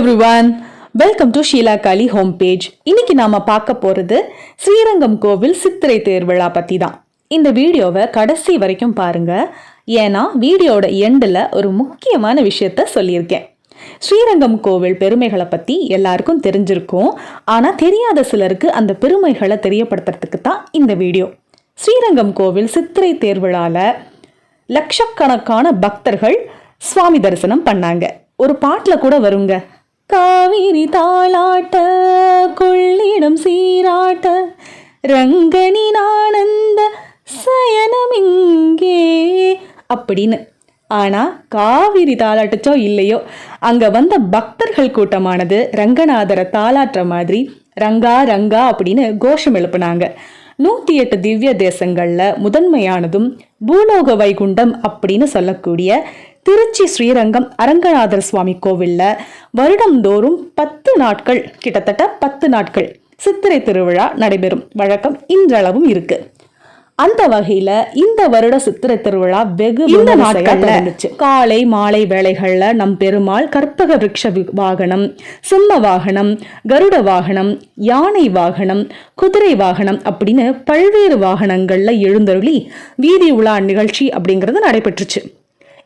Everyone welcome to Sheela Kali home page இன்னைக்கு நாம பார்க்க போறது ஸ்ரீரங்கம் கோவில் சித்திரை தேர்விழா பத்தி தான் இந்த வீடியோவை கடைசி வரைக்கும் பாருங்க. ஏன்னா வீடியோட எண்டில் ஒரு முக்கியமான விஷயத்த சொல்லியிருக்கேன். ஸ்ரீரங்கம் கோவில் பெருமைகளை பற்றி எல்லாருக்கும் தெரிஞ்சிருக்கும். ஆனால் தெரியாத சிலருக்கு அந்த பெருமைகளை தெரியப்படுத்துறதுக்கு தான் இந்த வீடியோ. ஸ்ரீரங்கம் கோவில் சித்திரை தேர்விழால லட்சக்கணக்கான பக்தர்கள் சுவாமி தரிசனம் பண்ணாங்க. ஒரு பாட்டில் கூட வருங்க. காவிரி தாளாட்ட கொள்ளிடம் சீராட்ட ரங்கனின் ஆனந்த சயனம் இங்கே. அப்படின்னு. ஆனா காவிரி தாளாட்டுச்சோ இல்லையோ? அங்க வந்த பக்தர்கள் கூட்டமானது ரங்கநாதரை தாளாட்டுற மாதிரி ரங்கா ரங்கா அப்படின்னு கோஷம் எழுப்புனாங்க. நூத்தி எட்டு திவ்ய தேசங்கள்ல முதன்மையானதும் பூலோக வைகுண்டம் அப்படின்னு சொல்லக்கூடிய திருச்சி ஸ்ரீரங்கம் அரங்கநாதர் சுவாமி கோவில்ல வருடந்தோறும் பத்து நாட்கள் கிட்டத்தட்ட பத்து நாட்கள் சித்திரை திருவிழா நடைபெறும். வழக்கம் இன்றளவும் இருக்கு. அந்த வகையில இந்த வருட சித்திரை திருவிழா வெகு இந்த நாட்கள்ல காலை மாலை வேளைகள்ல நம் பெருமாள் கற்பக விருட்ச வி- வாகனம் சிம்ம வாகனம் கருட வாகனம் யானை வாகனம் குதிரை வாகனம் அப்படின்னு பல்வேறு வாகனங்கள்ல எழுந்தருளி வீதி உலா நிகழ்ச்சி அப்படிங்கிறது நடைபெற்றுச்சு.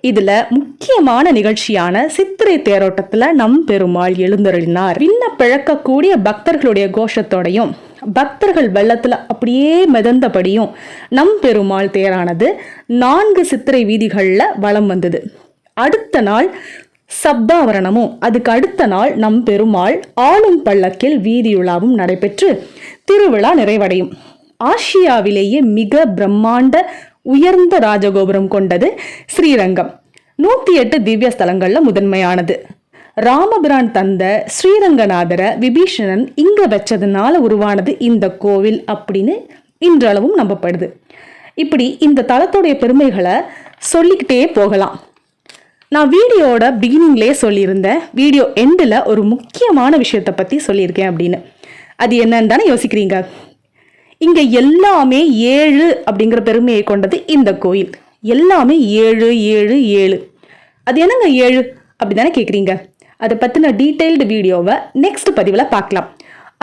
இதுல முக்கியமான நிகழ்ச்சியான சித்திரை தேரோட்டத்துல நம் பெருமாள் எழுந்தருளினார். விண்ண பிழக்கக்கூடிய பக்தர்களுடைய கோஷத்தோடையும் பக்தர்கள் வெள்ளத்துல அப்படியே மிதந்தபடியும் நம் பெருமாள் தேரானது நான்கு சித்திரை வீதிகள்ல வலம் வந்தது. அடுத்த நாள் சப்தாவரணமும் அதுக்கு அடுத்த நாள் நம் பெருமாள் ஆளும் பல்லக்கில் வீதியுலாவும் நடைபெற்று திருவிழா நிறைவடையும். ஆசியாவிலேயே மிக பிரம்மாண்ட உயர்ந்த ராஜகோபுரம் கொண்டது ஸ்ரீரங்கம். நூத்தி எட்டு திவ்ய ஸ்தலங்கள்ல முதன்மையானது. ராமபிரான் தந்த ஸ்ரீரங்கநாதரை விபீஷணன் இங்க வச்சதுனால உருவானது இந்த கோவில் அப்படின்னு இன்றளவும் நம்பப்படுது. இப்படி இந்த தலத்துடைய பெருமைகளை சொல்லிக்கிட்டே போகலாம். நான் வீடியோட பிகினிங்லேயே சொல்லியிருந்தேன். வீடியோ எண்டில் ஒரு முக்கியமான விஷயத்தை பற்றி சொல்லியிருக்கேன் அப்படின்னு. அது என்னன்னு தானே யோசிக்கிறீங்க? இங்கே எல்லாமே ஏழு அப்படிங்கிற பெருமையை கொண்டது இந்த கோயில். எல்லாமே ஏழு ஏழு ஏழு. அது என்னங்க ஏழு? அப்படி தானே கேட்குறீங்க அதை பற்றின டீட்டெயில்டு வீடியோவை நெக்ஸ்ட் பதிவில் பார்க்கலாம்.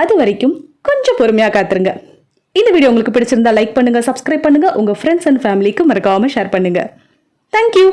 அது வரைக்கும் கொஞ்சம் பொறுமையாக காத்துருங்க. இந்த வீடியோ உங்களுக்கு பிடிச்சிருந்தா லைக் பண்ணுங்கள் சப்ஸ்கிரைப் பண்ணுங்கள் உங்கள் ஃப்ரெண்ட்ஸ் அண்ட் ஃபேமிலிக்கு மறக்காமல் ஷேர் பண்ணுங்கள் தேங்க்யூ